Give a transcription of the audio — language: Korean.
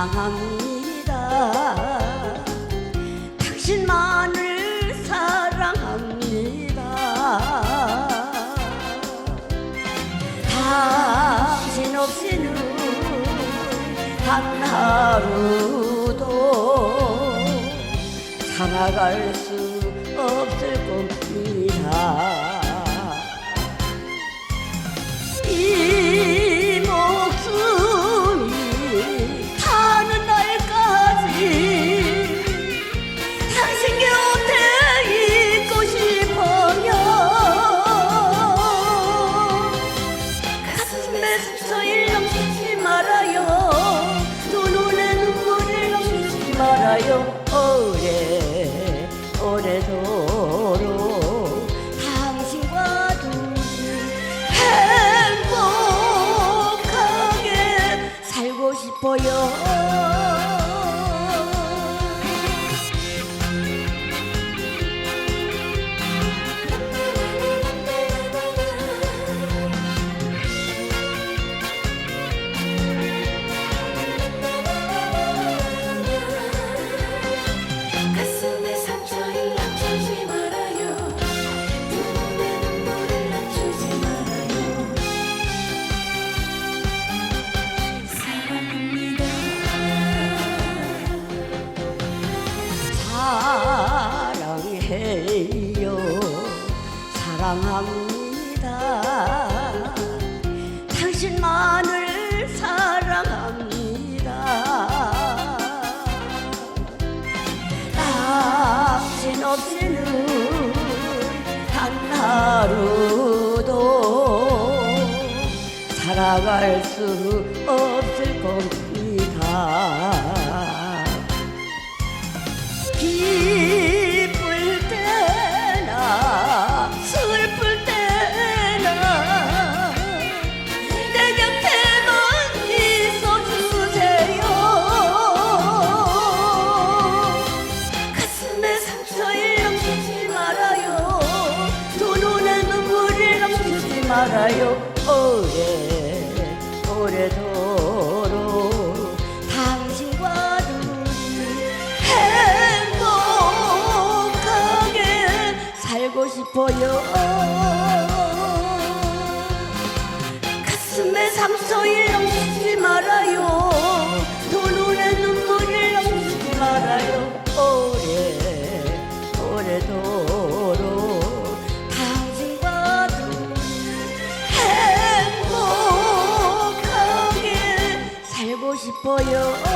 사랑합니다. 당신만을 사랑합니다. 당신 없이는 단 하루도 살아갈 수 없을 겁니다. 말아요. 오래 오래도록 당신과 둘이 행복하게 살고 싶어요 사랑해요. 사랑합니다. 당신만을 사랑합니다. 당신 없이는 단 하루도 살아갈 수 없을 겁니다 말아요. 오래 오래도록 당신과 둘이 행복하게 살고 싶어요. 가슴에 상처를 남기지 말아요 for your